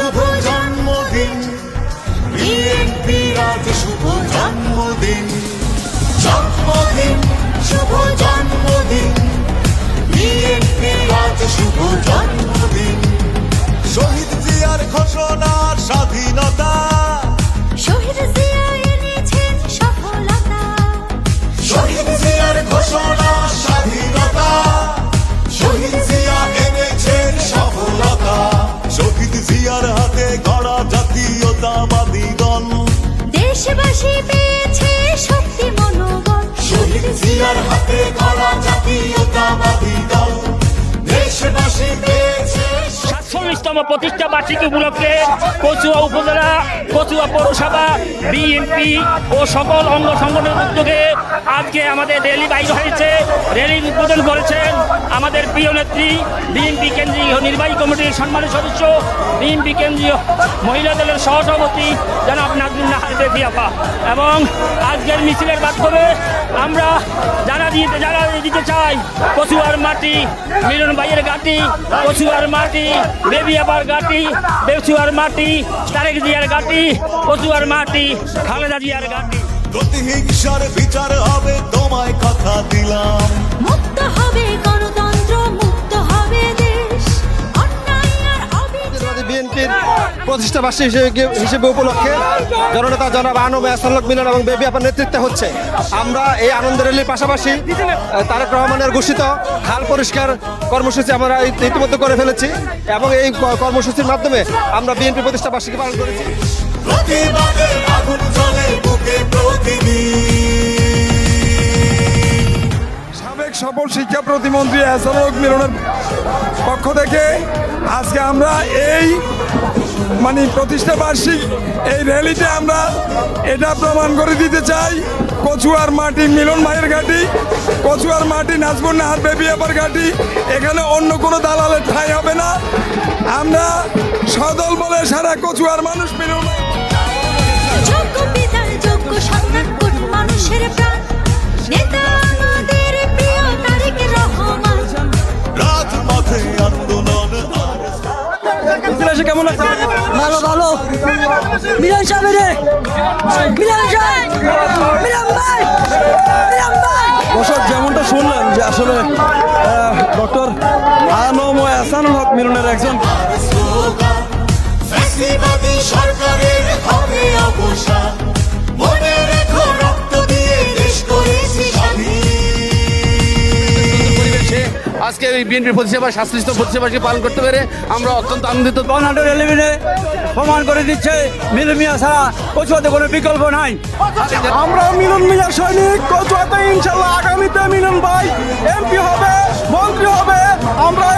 শুভ জন্মদিন। বিএনপি আজ শুভ জন্মদিন। জন্মদিন, শুভ জন্মদিন। বিএনপি আজ শুভ জন্মদিন। শহীদ জিয়ার ঘোষণা স্বাধীনতা। দেশবাসী পেয়েছে শক্তি মনোবল। শহীদ জিয়ার হাতে গড়া জাতীয়তাবাদী দল। দেশবাসী পেয়েছে সাতচল্লিশতম প্রতিষ্ঠা বার্ষিকী উপলক্ষে কচুয়া উপজেলা কচুয়া পৌরসভা বিএনপি ও সকল অঙ্গ সংগঠনের উদ্যোগে আজকে আমাদের র্যালি বাইর হয়েছে। র্যালির উদ্বোধন করেছেন আমাদের প্রিয় নেত্রী বিএনপি কেন্দ্রীয় নির্বাহী কমিটির সম্মানিত সদস্য বিএনপি কেন্দ্রীয় মহিলা দলের সহসভাপতি জনাব বেদি আপা এবং আজকের মিছিলের মাধ্যমে আমরা জানা দিয়ে জানা দিতে চাই কচুয়ার মাটি, মিলন ভাইয়ের ঘাটি কচুয়ার মাটি, বেবি আপার ঘাটি বেচুয়ার মাটি, তারেক জিয়ার ঘাটি কচুয়ার মাটি, খালেদা জিয়ার ঘাটি। প্রতিহিংসার বিচার হবে, তোমায় কথা দিলাম। প্রতিষ্ঠা বার্ষিক হিসেবে উপলক্ষে জননেতা জনাব আনব আসানুল্লাহ মিলন এবং বেবি আপনার নেতৃত্বে হচ্ছে। আমরা এই আনন্দ র্যালির পাশাপাশি তারেক রহমানের ঘোষিত খাল পরিষ্কার কর্মসূচি আমরা ইত- ইতিমধ্যে করে ফেলেছি এবং এই কর্মসূচির মাধ্যমে আমরা বিএনপি প্রতিষ্ঠা বার্ষিকী পালন করেছি। সফল শিক্ষা প্রতিমন্ত্রী এসানুক মিলনের পক্ষ থেকে আজকে আমরা এই মানে প্রতিষ্ঠা বার্ষিক, এই র্যালিতে আমরা এটা প্রমাণ করে দিতে চাই। কচুয়ার মাটি, মিলন ভাইয়ের ঘাটি, কচুয়ার মাটি নাজবুর নাহার বেবি আপার ঘাটি, এখানে অন্য কোনো দালালের ঠাঁই হবে না। আমরা সদল বলে সারা কচুয়ার মানুষ মিলন যোগ্য সন্তান আর কেমন আছে? ভালো ভালো। মিলন সাহেব রে মিলন সাহেব। মিলন ভাই। মিলন ভাই। দর্শক যেমনটা শুনলাম যে আসলে ডক্টর আনম ও এহসানুল হক মিলনের একজন সরকারের হবে অবসান আজকে এই বিএনপির প্রতিষ্ঠা পরিষেবাকে পালন করতে পেরে আমরা অত্যন্ত আনন্দিত। বর্ণাঢ্য রেলিভিনে প্রমাণ করে দিচ্ছে মিলন মিয়া ছাড়া কচুয়াতে কোনো বিকল্প নাই। আমরা মিলন মিয়া সৈনিক কচুয়াতে ইনশাল্লাহ আগামীতে মিলন ভাই এমপি হবে মন্ত্রী হবে আমরা